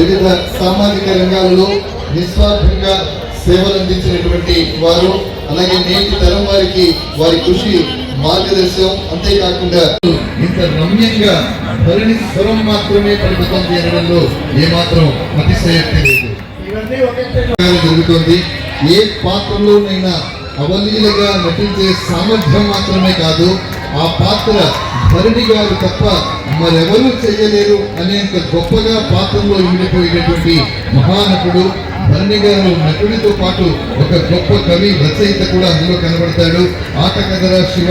వివిధ సామాజిక రంగాలలో నిస్వార్థంగా సేవలు అందించినటువంటి వారు అలాగే నేటి తరం వారికి వారి కృషి మార్గదర్శనం అంతేకాకుండా ఇంత రమ్యంగా ధరణి స్వరం మాత్రమే పలుకుతుంది అనడంలో ఏమాత్రం అతిశయోక్తి లేదు. జరుగుతోంది. ఏ పాత్రలోనైనా అవలీలగా నటించే సామర్థ్యం మాత్రమే కాదు ఆ పాత్ర భరణి గారు తప్ప మరెవరూ చేయలేరు అనేంత గొప్పగా పాత్రలో ఉండిపోయేటువంటి మహానటుడు భరణి గారు నటుడితో పాటు ఒక గొప్ప కవి రచయిత కూడా అందులో కనబడతాడు. ఆటకథల శివ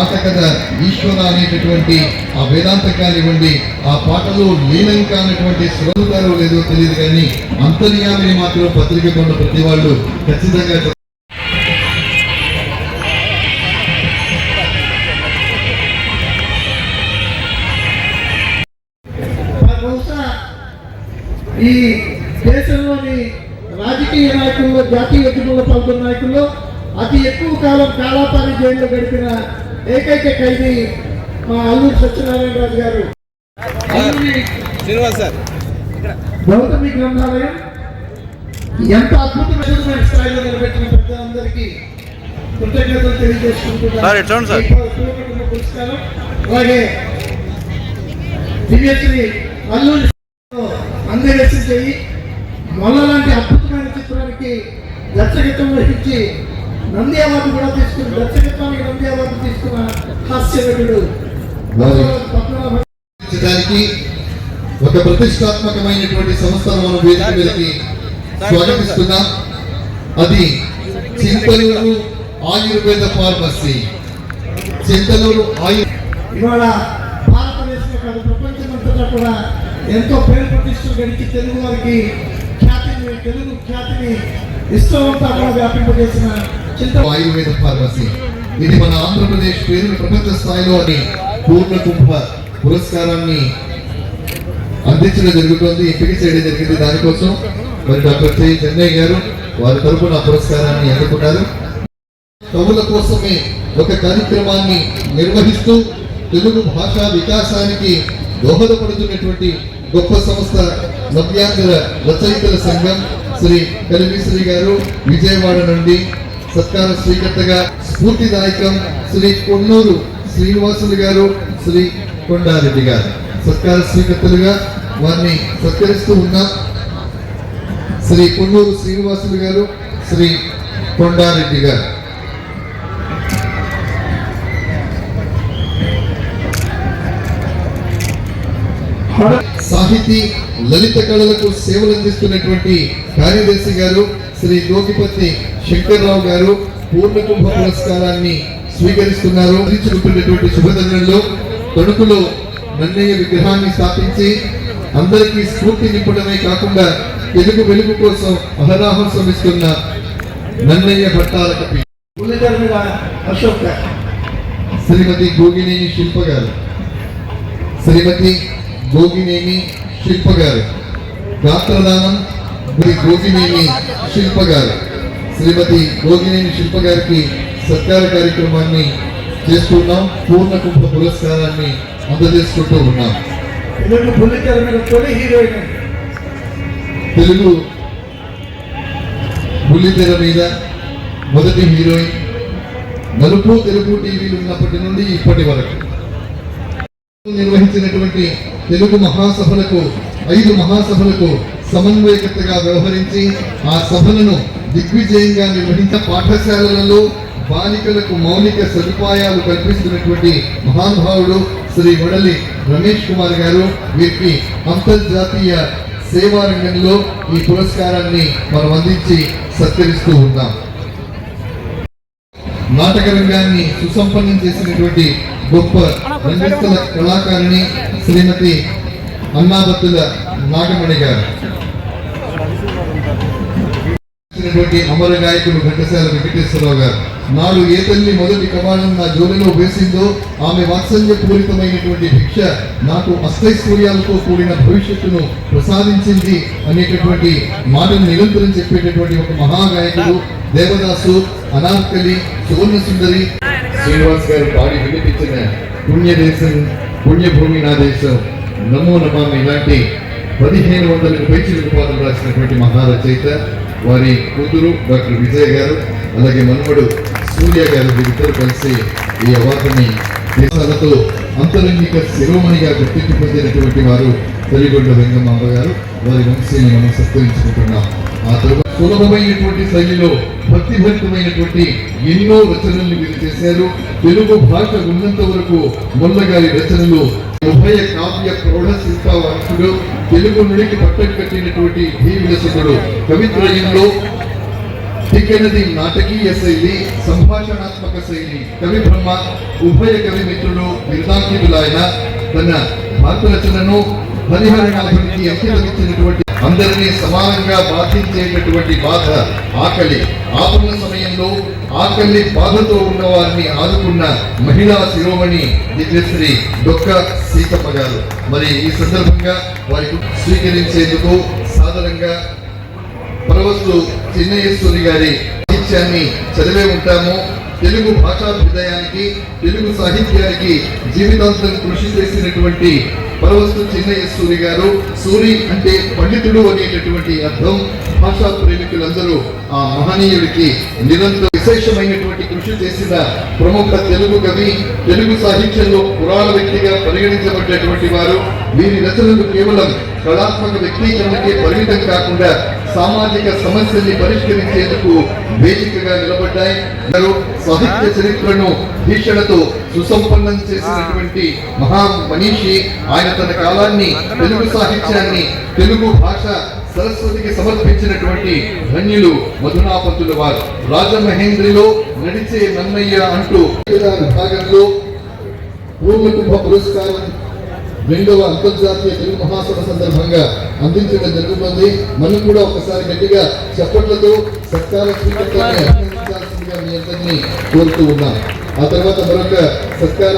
ఆట కథ ఈశ్వర అనేటటువంటి ఆ వేదాంత కానివ్వండి ఆ పాటలో లీనం కానటువంటి శ్రోతారో లేదో తెలియదు కానీ అంతర్యామిని మాత్రం పత్రిక కొన్న ప్రతి వాళ్ళు ఖచ్చితంగా ఈ దేశంలోని రాజకీయ నాయకుల్లో జాతీయ ఉద్యమంలో పాల్గొన్న నాయకుల్లో అతి ఎక్కువ కాలం కాలాపాని జైల్లో గడిపిన ఏకైక ఖైదీ మా అల్లూరు సత్యనారాయణ రాజు గారు గౌతమి గ్రంథాలయం ఎంత అద్భుతమైన స్థాయిలో నిలబెట్టిన పెద్దలందరికీ కృతజ్ఞతలు తెలియజేసుకుంటున్నాను అలాగే దివ్యశ్రీ అల్లూరి దర్శకత్వం వహించి నంది అవార్డు కూడా తీసుకుని దర్శకత్వానికి నంది అవార్డు తీసుకున్న హాస్య నటుడు ఒక ప్రతిష్టాత్మకమైనటువంటి సంస్థను మనం వేదిక మీదకి స్వాగతిస్తున్నాం. అది చింతలూరు ఆయుర్వేద ఫార్మసీ. చింతలూరు ఆయు ఇవాళ భారతదేశంలో కాదు ప్రపంచమంతటా కూడా ఎంతో పేరు ప్రతిష్టలు గడిచి తెలుగు వారికి ఖ్యాతిని తెలుగు ఖ్యాతిని వ్యాపింపజేసిన చింత ఆయుర్వేద ఫార్మసీ. ఇది మన ఆంధ్రప్రదేశ్ పేరును ప్రపంచ స్థాయిలో అని పూర్ణ కుంభ పురస్కారాన్ని అందించడం జరుగుతోంది. ఎంపిక చేయడం జరిగింది. దానికోసం మరి డాక్టర్ కె. చెన్నై గారు వారి తరపున పురస్కారాన్ని అందుకున్నారు. కవుల కోసమే ఒక కార్యక్రమాన్ని నిర్వహిస్తూ తెలుగు భాషా వికాసానికి దోహదపడుతున్నటువంటి గొప్ప సంస్థ నవ్యాంధ్ర రచయితల సంఘం శ్రీ కలిమిశ్రీ గారు విజయవాడ నుండి సత్కార స్వీకర్తగా స్ఫూర్తిదాయకం శ్రీ కొన్నూరు శ్రీనివాసులు గారు శ్రీ కొండారెడ్డి గారు. సత్కార స్వీకర్తలుగా వారిని సత్కరిస్తూ ఉన్నాం శ్రీ కొన్నూరు శ్రీనివాసులు గారు శ్రీ కొండారెడ్డి గారు. సాహితీ లలిత కళలకు సేవలు అందిస్తున్నటువంటి కార్యదర్శి గారు శ్రీ గోగిపతి శంకర్రావు గారు పూర్ణకుంభ పురస్కారాన్ని స్వీకరిస్తున్నారు అందించుకుంటున్నటువంటి శుభదినంలో తణుకులో నన్నయ్య విగ్రహాన్ని స్థాపించి అందరికీ స్ఫూర్తి నింపడమే కాకుండా తెలుగు వెలుగు కోసం అహరాహం శ్రమిస్తున్న నన్నయ్య భట్టారక పి. బుల్లితెర మీద అశోక్ గారు. శ్రీమతి గోగినేని శిల్ప గారు శ్రీమతి గోగినేని శిల్ప గారు గాత్రదానం శ్రీ గోగినేని శిల్ప గారు శ్రీమతి గోగినేని శిల్ప గారికి సత్కార కార్యక్రమాన్ని చేస్తున్నాం పూర్ణ కుంభ పురస్కారాన్ని అందజేసుకుంటూ ఉన్నాం. తెలుగు బుల్లితెర మీద మొదటి హీరోయిన్ నలుపు తెలుగు టీవీలు ఉన్నప్పటి నుండి ఇప్పటి వరకు. నిర్వహించినటువంటి తెలుగు మహాసభలకు ఐదు మహాసభలకు సమన్వయకర్తగా వ్యవహరించి ఆ సభలను దిగ్విజయంగా నిర్వహించిన పాఠశాలలలో బాలికలకు మౌలిక సదుపాయాలు కల్పిస్తున్నటువంటి మహానుభావుడు శ్రీ వడలి రమేష్ కుమార్ గారు వీరికి అంతర్జాతీయ సేవా రంగంలో ఈ పురస్కారాన్ని మనం అందించి సత్కరిస్తూ ఉన్నాం. నాటక రంగాన్ని సుసంపన్నం చేసినటువంటి గొప్ప రంగస్థల కళాకారిణి శ్రీమతి అన్నాబత్తుల నాగమణి గారు. అమర గాయకుడు ఘంటసాల వెంకటేశ్వరరావు గారు. నాడు ఏ తల్లి మొదటి కవాళం నా జోలిలో వేసిందో ఆమె వాత్సల్య పూరితమైనటువంటి భిక్ష నాకు అష్టైశ్వర్యాలతో కూడిన భవిష్యత్తును ప్రసాదించింది అనేటటువంటి మాటను నిరంతరం చెప్పేటటువంటి ఒక మహాగాయకుడు దేవదాసు అనార్కలి సువర్ణ సుందరి శ్రీనివాస్ గారు పాడి వినిపించిన పుణ్యదేశం పుణ్యభూమి నా దేశం. నమో నమామి. ఇలాంటి పదిహేను వందలకు పైచిలకు పాటలు రాసినటువంటి మహారచయిత వారి కూతురు డాక్టర్ విజయ్ గారు అలాగే మనవడు సూర్య గారు వీరిద్దరు కలిసి ఈ అవార్డుని దేశాలతో అంతరంగిక శిరోమణిగా గుర్తింపు పొందినటువంటి వారు తల్లిగొండ వెంగమ్మ గారు వారి వంశీని మనం సత్కరించుకుంటున్నాం. ఆ తరువాత సులభమైనటువంటి శైలిలో భక్తిభరితమైనటువంటి ఎన్నో రచనలు వీరు చేశారు. తెలుగు భాష ఉన్నంత వరకు మొల్లగారి రచనలు ఉభయ కావ్య ప్రౌఢ శిల్పావాసుడు తెలుగు నుడికి పట్టం కట్టినటువంటి భీమిలసుడు కవిత్రయంలో తిక్కనది నాటకీయ శైలి సంభాషణాత్మక శైలి. కవి బ్రహ్మ ఉభయ కవి మిత్రుడు బిరుదాంకితులైన తన భారత రచనను హరిహరనాథునికి అంకితమిచ్చినటువంటి అందరినీ సమానంగా బాధించేటటువంటి బాధ ఆకలి. ఆపన్న సమయంలో ఆకలి బాధతో ఉన్న వారిని ఆదుకున్న మహిళా శిరోమణి దివ్యశ్రీ డొక్క సీతమ్మ గారు. మరి ఈ సందర్భంగా వారికి స్వీకరించేందుకు సాధారణంగా పరవస్తు చిన్నయేశ్వరి గారి సాహిత్యాన్ని చదివే ఉంటాము. తెలుగు భాషాభ్యుదయానికి తెలుగు సాహిత్యానికి జీవితాంతం కృషి చేసినటువంటి పరవస్తు చిన్నయేశ్వరి గారు. సూరి అంటే పండితుడు అనేటటువంటి అర్థం. భాషా ప్రేమికులందరూ ఆ మహనీయుడికి నిరంతర విశేషమైనటువంటి కృషి చేసిన ప్రముఖ తెలుగు కవి తెలుగు సాహిత్యంలో పురాణ వ్యక్తిగా పరిగణించబడ్డటువంటి వారు. వీరి రచనలు కేవలం కళాత్మక వ్యక్తీకరణకే పరిమితం కాకుండా సామాజిక సమస్యల్ని పరిష్కరించేందుకు వేదికగా నిలబడ్డాయి. సాహిత్య చరిత్రను భీషణతో సుసంపన్నం చేసినటువంటి మహా మనీషి ఆయన తన కాలాన్ని తెలుగు సాహిత్యాన్ని తెలుగు భాష సరస్వతికి సమర్పించినటువంటి ధన్యులు మధునాపంతుల వారు. రాజమహేంద్రిలో నడిచే నన్నయ్య అంటూ విభాగంలో పురస్కారం రెండవ అంతర్జాతీయ తెలుగు మహాసభ సందర్భంగా అందించడం జరుగుతుంది. మనం కూడా ఒకసారి గట్టిగా చెప్పట్లతో సత్కార స్వీకర్తని కోరుతూ ఉన్నాం. ఆ తర్వాత మరొక సత్కార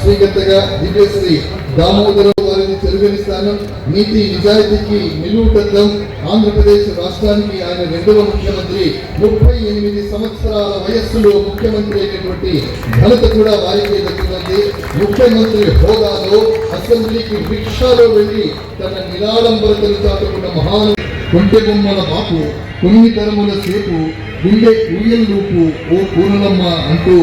స్వీకర్తగా దివ్యశ్రీ దామోదరం వారిని నీతి నిజాయితీకి నిలువుటద్దం ఆంధ్రప్రదేశ్ రాష్ట్రానికి ఆయన రెండవ ముఖ్యమంత్రి. ముప్పై ఎనిమిది సంవత్సరాల వయస్సులో ముఖ్యమంత్రి అయినటువంటి ఘనత కూడా వారికి దక్కుతుంది. ముఖ్యమంత్రి హోదాలో అసెంబ్లీకి రిక్షాలో వెళ్ళి తన నిరాడంబరతను చాటుకున్న మహాను కొంటె బొమ్మల బాపు కొన్ని తరముల సేపు గుండె ఊయల్లూపు ఓ పూర్ణమ్మ అంటూ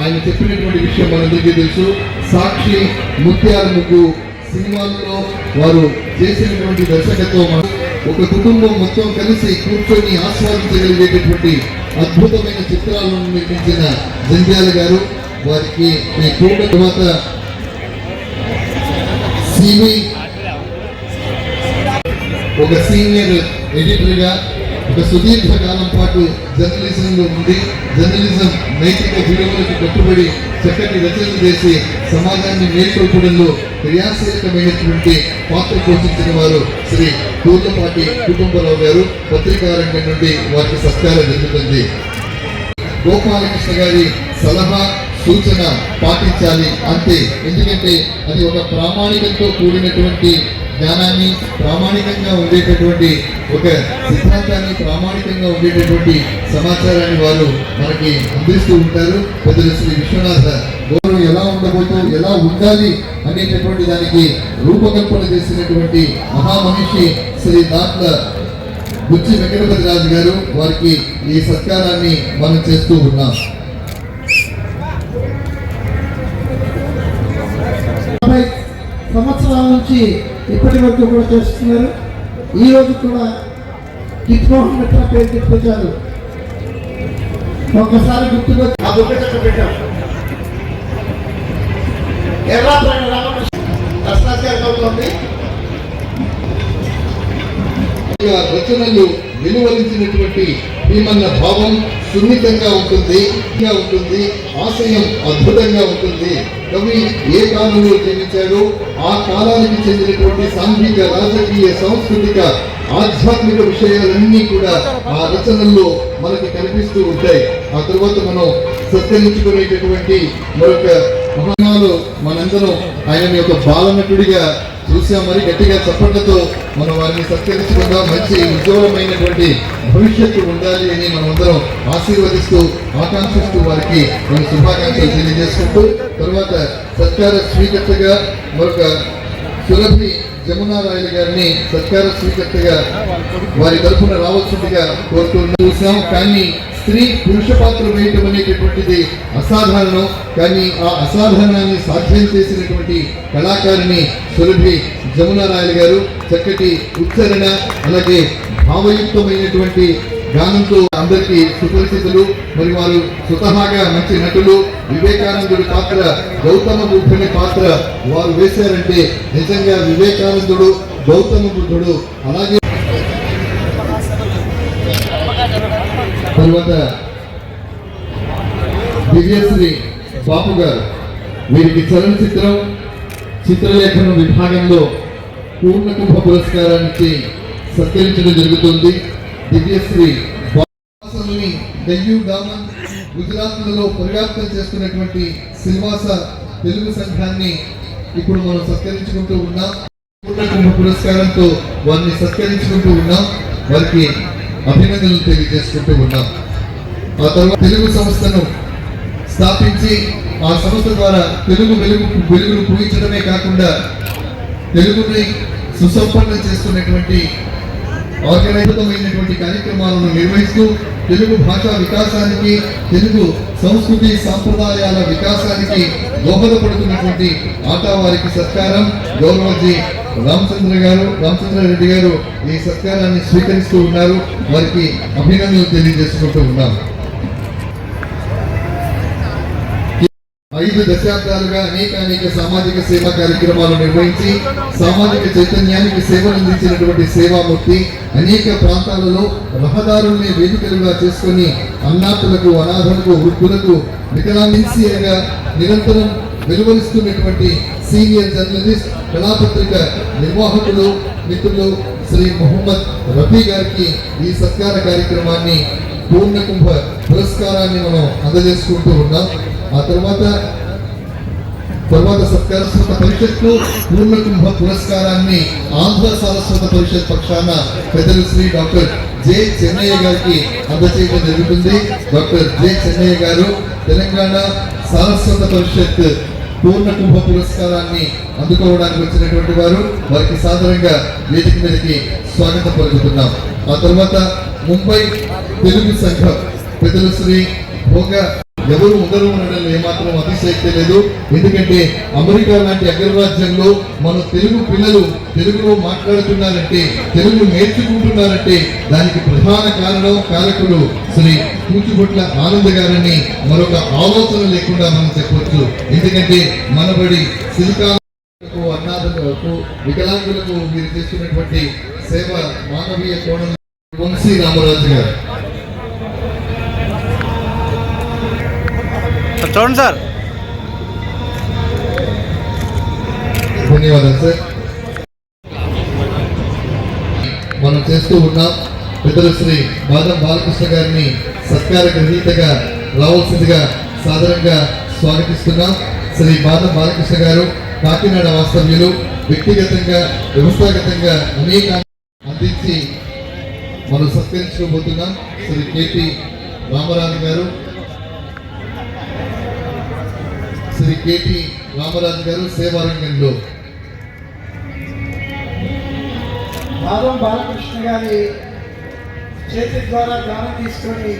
ఆయన చెప్పినటువంటి విషయం మనందరికీ తెలుసు. సాక్షి ముత్యాల ముగ్గు సినిమాల్లో వారు చేసినటువంటి దర్శకత్వం ఒక కుటుంబం మొత్తం కలిసి కూర్చొని ఆస్వాదించగలిగేటటువంటి అద్భుతమైన చిత్రాలను నిర్మించిన జంధ్యాల గారు. వారికి మీ కూడా తర్వాత సివి ఒక సీనియర్ ఎడిటర్గా ఒక సుదీర్ఘ కాలం పాటు జర్నలిజంలో ఉండి జర్నలిజం నైతిక విలువలకు కట్టుబడి చక్కటి రచనలు చేసి సమాజాన్ని మేల్కొల్పడంలో క్రియాశీలకమైనటువంటి పాత్ర పోషించిన వారు శ్రీ పూర్లపాటి కుటుంబరావు గారు పత్రికా రంగం నుండి వారికి సత్కారం జరుగుతుంది. గోపాలకృష్ణ గారి సలహా సూచన పాటించాలి అంతే ఎందుకంటే అది ఒక ప్రామాణికంతో కూడినటువంటి జ్ఞానాన్ని ప్రామాణికంగా ఉండేటటువంటి ఒక సిద్ధాంతాన్ని ప్రామాణికంగా ఉండేటటువంటి సమాచారాన్ని వారు మనకి అందిస్తూ ఉంటారు. పెద్దలు శ్రీ విశ్వనాథ గౌరవం ఎలా ఉండబోతూ ఎలా ఉండాలి అనేటటువంటి దానికి రూపకల్పన చేసినటువంటి మహామనిషి శ్రీ దాట్ల బుచ్చి వెంకటపతి రాజు గారు వారికి ఈ సత్కారాన్ని మనం చేస్తూ ఉన్నాం. సంవత్సరాల నుంచి ఇప్పటి వరకు కూడా చేస్తున్నారు. ఈరోజు కూడా కిట్మోహన్ మిత్ర పేరు చెప్పించారు ఒక్కసారి గుర్తుకొచ్చి ఆ బుక్క చెక్క పెట్టాం ఎర్రాప్రాణ రామకృష్ణ కృష్ణాచార్య అవుతుంది ఇక భీమన్న భావం సున్నితంగా ఉంటుంది ఉంటుంది ఆశయం అద్భుతంగా ఉంటుంది. కవి ఏ కాలంలో జన్మించాడో ఆ కాలానికి చెందినటువంటి సాంఘిక రాజకీయ సాంస్కృతిక ఆధ్యాత్మిక విషయాలన్నీ కూడా ఆ రచనల్లో మనకి కనిపిస్తూ ఉంటాయి. ఆ తర్వాత మనం సత్కరించుకునేటటువంటి మరొక మహానాలు మనందరం ఆయన యొక్క బాలనటుడిగా చూసాం మరి గట్టిగా చప్పట్లతో మనం వారిని సత్కరించుకుందాం మంచి ఉజ్వలమైనటువంటి భవిష్యత్తు ఉండాలి అని మనమందరం ఆశీర్వదిస్తూ ఆకాంక్షిస్తూ వారికి మన శుభాకాంక్షలు తెలియజేసుకుంటూ తర్వాత సత్కార స్వీకర్తగా మరొక సురభి జమునారాయలు గారిని సత్కార స్వీకర్తగా వారి తరఫున రావాల్సిందిగా కోరుతూ చూసాం కానీ స్త్రీ పురుష పాత్ర వేయటం అనేటటువంటిది అసాధారణం. కానీ ఆ అసాధారణాన్ని సాధ్యం చేసినటువంటి కళాకారిణి సులభి జమునారాయణ గారు చక్కటి ఉచ్చారణ అలాగే భావయుక్తమైనటువంటి గానంతో అందరికీ సుపరిచితులు మరి వారు స్వతహాగా మంచి నటులు వివేకానందుడి పాత్ర గౌతమ బుద్ధుని పాత్ర వారు వేశారంటే నిజంగా వివేకానందుడు గౌతమ బుద్ధుడు అలాగే తర్వాత దివ్యశ్రీ బాపు గారు. వీరికి చలనచిత్రం చిత్రలేఖనం విభాగంలో పూర్ణ కుంభ పురస్కారానికి సత్కరించడం జరుగుతుంది. దివ్యశ్రీ బాపుని దయ్యూ దామన్ గుజరాత్లలో పరివ్యాప్తం చేస్తున్నటువంటి శ్రీవాస తెలుగు సంఘాన్ని ఇప్పుడు మనం సత్కరించుకుంటూ ఉన్నాం. పూర్ణ కుంభ పురస్కారంతో వారిని సత్కరించుకుంటూ ఉన్నాం. వారికి అభినందనలు తెలియజేసుకుంటూ ఉన్నాం. ఆ తర్వాత తెలుగు సంస్థను స్థాపించి ఆ సంస్థ ద్వారా తెలుగు వెలుగు వెలుగును పూజించడమే కాకుండా తెలుగుని సుసంపన్నం చేస్తున్నటువంటి ఆర్గనైజమైనటువంటి కార్యక్రమాలను నిర్వహిస్తూ తెలుగు భాషా వికాసానికి తెలుగు సంస్కృతి సాంప్రదాయాల వికాసానికి దోహదపడుతున్నటువంటి ఆటా వారికి సత్కారం. గౌరవజీ రామచంద్ర గారు రామచంద్ర రెడ్డి గారు ఈ సత్కారాన్ని స్వీకరిస్తూ ఉన్నారు. వారికి అభినందనలు తెలియజేసుకుంటూ ఉన్నాం ఐదు దశాబ్దాలుగా అనేక అనేక సామాజిక సేవా కార్యక్రమాలు నిర్వహించి సామాజిక చైతన్యానికి సేవలు అందించినటువంటి సేవామూర్తి అనేక ప్రాంతాలలో రహదారుల్ని వేదికలుగా చేసుకుని అన్నాథులకు అనాథులకు వృద్ధులకు వికలాంగిగా నిరంతరం వెలువరిస్తున్నటువంటి సీనియర్ జర్నలిస్ట్ కళాపత్రిక నిర్వాహకులు మిత్రులు శ్రీ మొహమ్మద్ రఫీ గారికి ఈ సత్కార కార్యక్రమాన్ని పూర్ణ కుంభ పురస్కారాన్ని మనం అందజేసుకుంటూ ఉన్నాం. ఆ తర్వాత తర్వాత సత్కారస్వత పరిషత్లో పూర్ణ కుంభ పురస్కారాన్ని ఆంధ్ర సారస్వత పరిషత్ పక్షాన పెద్దలు శ్రీ డాక్టర్ జె చెన్నయ్య గారికి అందజేయడం జరుగుతుంది. డాక్టర్ జె చెన్నయ్య గారు తెలంగాణ సారస్వత పరిషత్ పూర్ణ కుంభ పురస్కారాన్ని అందుకోవడానికి వచ్చినటువంటి వారు వారికి సాధారణంగా వేదిక మీదకి స్వాగతం పలుకుతున్నాం. ఆ తర్వాత ముంబై తెలుగు సంఘం పెద్దలు శ్రీ భోగ ఎవరు ఉండరు ఏమాత్రం అతిశయక్తి లేదు. ఎందుకంటే అమెరికా లాంటి అగ్రరాజ్యంలో మన తెలుగు పిల్లలు తెలుగులో మాట్లాడుతున్నారంటే తెలుగు నేర్చుకుంటున్నారంటే దానికి ప్రధాన కారణం కారకుడు శ్రీ కూచిబొట్ల ఆనంద్ గారని మరొక ఆలోచన లేకుండా మనం చెప్పవచ్చు ఎందుకంటే మనబడి సిలికా కు, అనాథులకు వికలాంగులకు మీరు చేస్తున్నటువంటి సేవ మానవీయ కోణం వంశీ రామరాజు గారు. చూడండి సార్. ధన్యవాదాలు సార్. మనం చేస్తూ ఉన్నాం. పెద్దలు శ్రీ బాదం బాలకృష్ణ గారిని సత్కార గ్రహీతగా రావాల్సిందిగా సాధారణంగా స్వాగతిస్తున్నాం. శ్రీ బాదం బాలకృష్ణ గారు కాకినాడ వాస్తవ్యులు వ్యక్తిగతంగా వ్యవస్థాగతంగా అనేక అందించి మనం సత్కరించుకోబోతున్నాం. శ్రీ కేపీ రామరాజు గారు శ్రీ కేటి రామరాజు గారు సేవారంగంలో. బాదం బాలకృష్ణ గారి చేతి ద్వారా దానం తీసుకొని